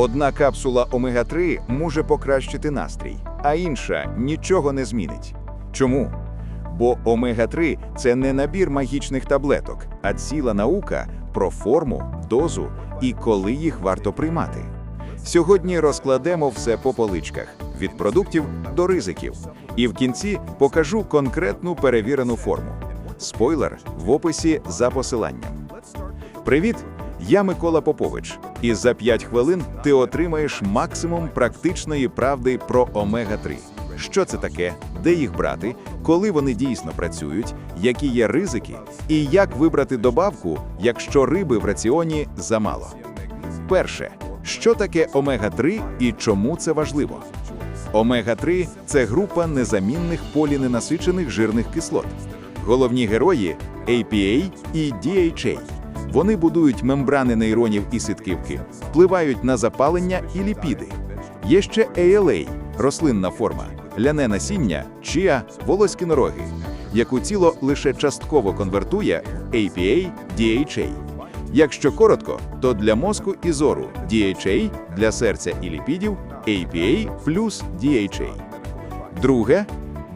Одна капсула омега-3 може покращити настрій, а інша нічого не змінить. Чому? Бо омега-3 це не набір магічних таблеток, а ціла наука про форму, дозу і коли їх варто приймати. Сьогодні розкладемо все по поличках від продуктів до ризиків. І в кінці покажу конкретну перевірену форму. Спойлер в описі за посиланням. Привіт! Я Микола Попович, і за 5 хвилин ти отримаєш максимум практичної правди про омега-3. Що це таке, де їх брати, коли вони дійсно працюють, які є ризики, і як вибрати добавку, якщо риби в раціоні замало. Перше, що таке омега-3 і чому це важливо? Омега-3 це група незамінних поліненасичених жирних кислот. Головні герої APA і DHA. Вони будують мембрани нейронів і сітківки, впливають на запалення і ліпіди. Є ще ALA – рослинна форма, ляне насіння, чия, волоські нороги, яку тіло лише частково конвертує в APA, DHA. Якщо коротко, то для мозку і зору DHA, для серця і ліпідів APA плюс DHA. Друге,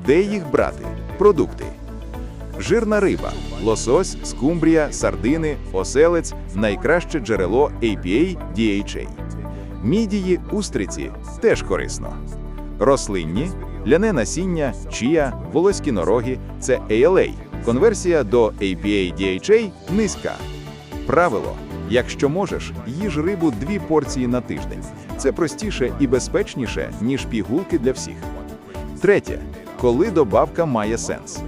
де їх брати? Продукти. Жирна риба, лосось, скумбрія, сардини, оселець найкраще джерело APA DHA. Мідії, устриці теж корисно. Рослинні, ляне насіння, чія, волоські нороги це ALA. Конверсія до APA DHA низька. Правило: якщо можеш, їж рибу дві порції на тиждень. Це простіше і безпечніше, ніж пігулки для всіх. Третє, коли добавка має сенс.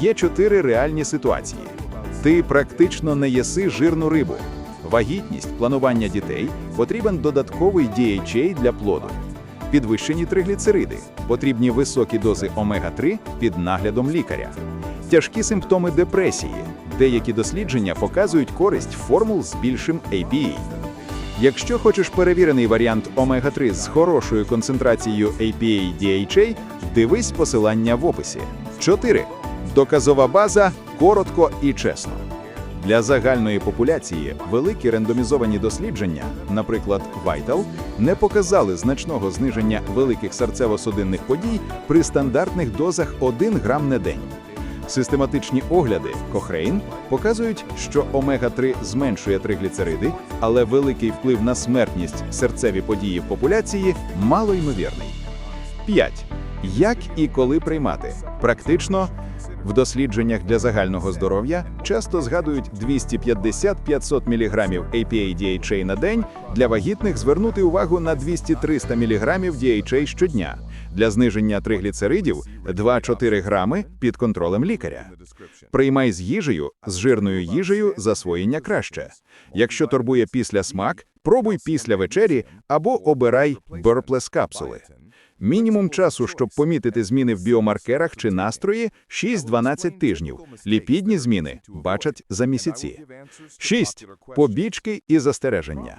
Є чотири реальні ситуації. Ти практично не їси жирну рибу. Вагітність, планування дітей, потрібен додатковий DHA для плоду. Підвищені тригліцериди, потрібні високі дози омега-3 під наглядом лікаря. Тяжкі симптоми депресії. Деякі дослідження показують користь формул з більшим APA. Якщо хочеш перевірений варіант омега-3 з хорошою концентрацією APA-DHA, дивись посилання в описі. 4. Доказова база коротко і чесно. Для загальної популяції великі рандомізовані дослідження, наприклад, Vital, не показали значного зниження великих серцево-судинних подій при стандартних дозах 1 грам на день. Систематичні огляди Cochrane показують, що омега-3 зменшує тригліцериди, але великий вплив на смертність серцеві події в популяції малоймовірний. 5. Як і коли приймати? Практично в дослідженнях для загального здоров'я часто згадують 250-500 мг APA-DHA на день. Для вагітних звернути увагу на 200-300 мг DHA щодня. Для зниження тригліцеридів 2-4 грами під контролем лікаря. Приймай з їжею, з жирною їжею засвоєння краще. Якщо турбує після смак, пробуй після вечері або обирай Burpless капсули. Мінімум часу, щоб помітити зміни в біомаркерах чи настрої 6-12 тижнів. Ліпідні зміни бачать за місяці. 6. Побічки і застереження.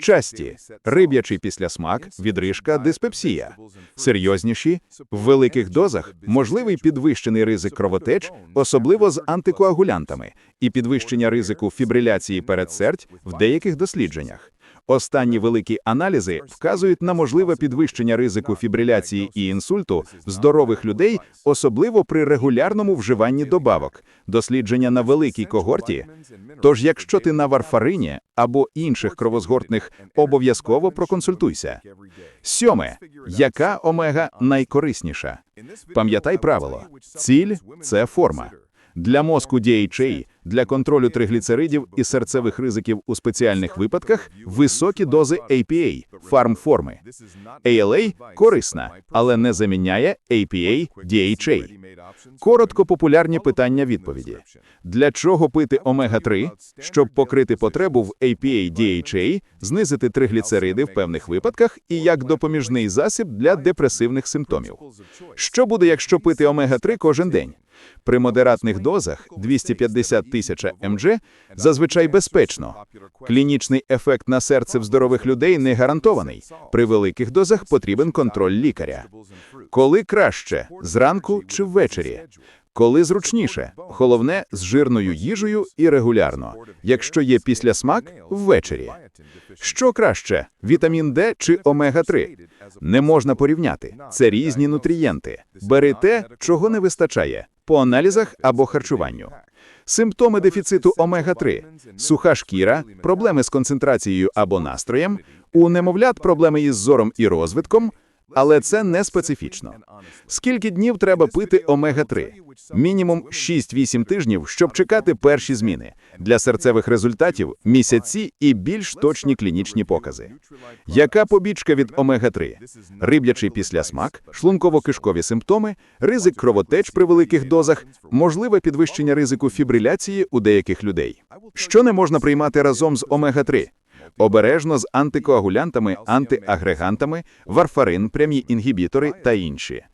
Часті риб'ячий післясмак, відрижка, диспепсія. Серйозніші в великих дозах можливий підвищений ризик кровотеч, особливо з антикоагулянтами, і підвищення ризику фібриляції передсердь в деяких дослідженнях. Останні великі аналізи вказують на можливе підвищення ризику фібриляції і інсульту в здорових людей, особливо при регулярному вживанні добавок, дослідження на великій когорті. Тож, якщо ти на варфарині або інших кровозгортних, обов'язково проконсультуйся. Сьоме, яка омега найкорисніша? Пам'ятай правило: ціль це форма. Для мозку DHA, для контролю тригліцеридів і серцевих ризиків у спеціальних випадках високі дози APA, фармформи. ALA корисна, але не заміняє APA, DHA. Коротко популярні питання відповіді. Для чого пити омега-3? Щоб покрити потребу в APA, DHA, знизити тригліцериди в певних випадках і як допоміжний засіб для депресивних симптомів. Що буде, якщо пити омега-3 кожен день? При модератних дозах 250 тисяч МГ зазвичай безпечно. Клінічний ефект на серце в здорових людей не гарантований. При великих дозах потрібен контроль лікаря. Коли краще зранку чи ввечері? Коли зручніше, головне з жирною їжею і регулярно. Якщо є післясмак – ввечері. Що краще, вітамін Д чи омега-3? Не можна порівняти. Це різні нутрієнти. Бери те, чого не вистачає, по аналізах або харчуванню. Симптоми дефіциту омега-3 – суха шкіра, проблеми з концентрацією або настроєм, у немовлят проблеми із зором і розвитком, але це не специфічно. Скільки днів треба пити омега-3? Мінімум 6-8 тижнів, щоб чекати перші зміни. Для серцевих результатів – місяці і більш точні клінічні покази. Яка побічка від омега-3? Риб'ячий післясмак, шлунково-кишкові симптоми, ризик кровотеч при великих дозах, можливе підвищення ризику фібриляції у деяких людей. Що не можна приймати разом з омега-3? Обережно з антикоагулянтами, антиагрегантами, варфарин, прямі інгібітори та інші.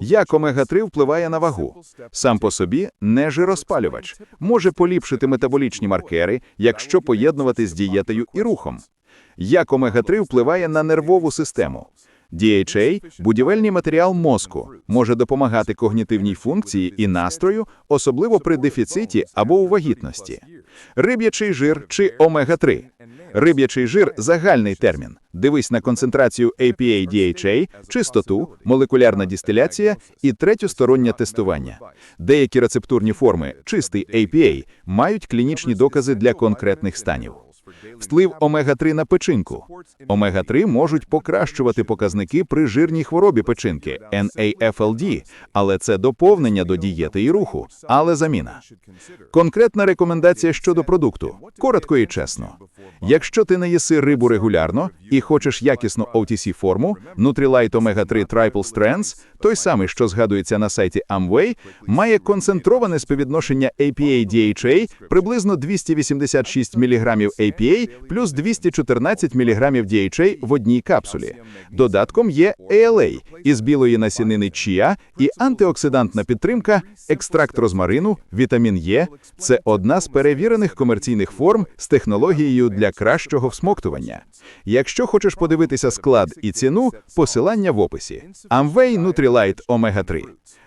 Як омега-3 впливає на вагу? Сам по собі не жироспалювач, може поліпшити метаболічні маркери, якщо поєднувати з дієтою і рухом. Як омега-3 впливає на нервову систему? DHA – будівельний матеріал мозку, може допомагати когнітивній функції і настрою, особливо при дефіциті або у вагітності. Риб'ячий жир чи омега-3. Риб'ячий жир – загальний термін. Дивись на концентрацію APA-DHA, чистоту, молекулярна дистиляція і третьостороннє тестування. Деякі рецептурні форми, чистий APA, мають клінічні докази для конкретних станів. Вплив омега-3 на печінку. Омега-3 можуть покращувати показники при жирній хворобі печінки NAFLD, але це доповнення до дієти і руху, але заміна. Конкретна рекомендація щодо продукту. Коротко і чесно. Якщо ти не їси рибу регулярно і хочеш якісну OTC-форму, Nutrilite Omega-3 Triple Strands, той самий, що згадується на сайті Amway, має концентроване співвідношення APA-DHA приблизно 286 мг APA плюс 214 мг DHA в одній капсулі. Додатком є ALA із білої насінини чіа і антиоксидантна підтримка, екстракт розмарину, вітамін Е. Це одна з перевірених комерційних форм з технологією для кращого всмоктування. Якщо хочеш подивитися склад і ціну, посилання в описі. Amway Nutrilite Omega-3.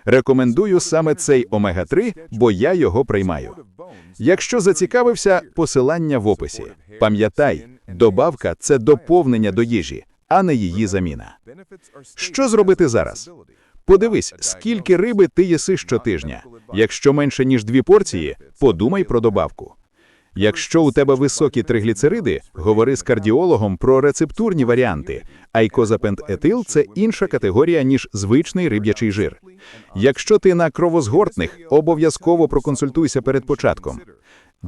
Рекомендую саме цей Омега-3, бо я його приймаю. Якщо зацікавився, посилання в описі. Пам'ятай, добавка – це доповнення до їжі, а не її заміна. Що зробити зараз? Подивись, скільки риби ти їси щотижня. Якщо менше, ніж дві порції, подумай про добавку. Якщо у тебе високі тригліцериди, говори з кардіологом про рецептурні варіанти. Айкозапентетил – це інша категорія, ніж звичний риб'ячий жир. Якщо ти на кровозгортних, обов'язково проконсультуйся перед початком.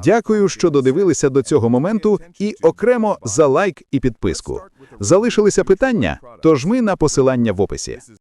Дякую, що додивилися до цього моменту, і окремо за лайк і підписку. Залишилися питання? Тож ми на посилання в описі.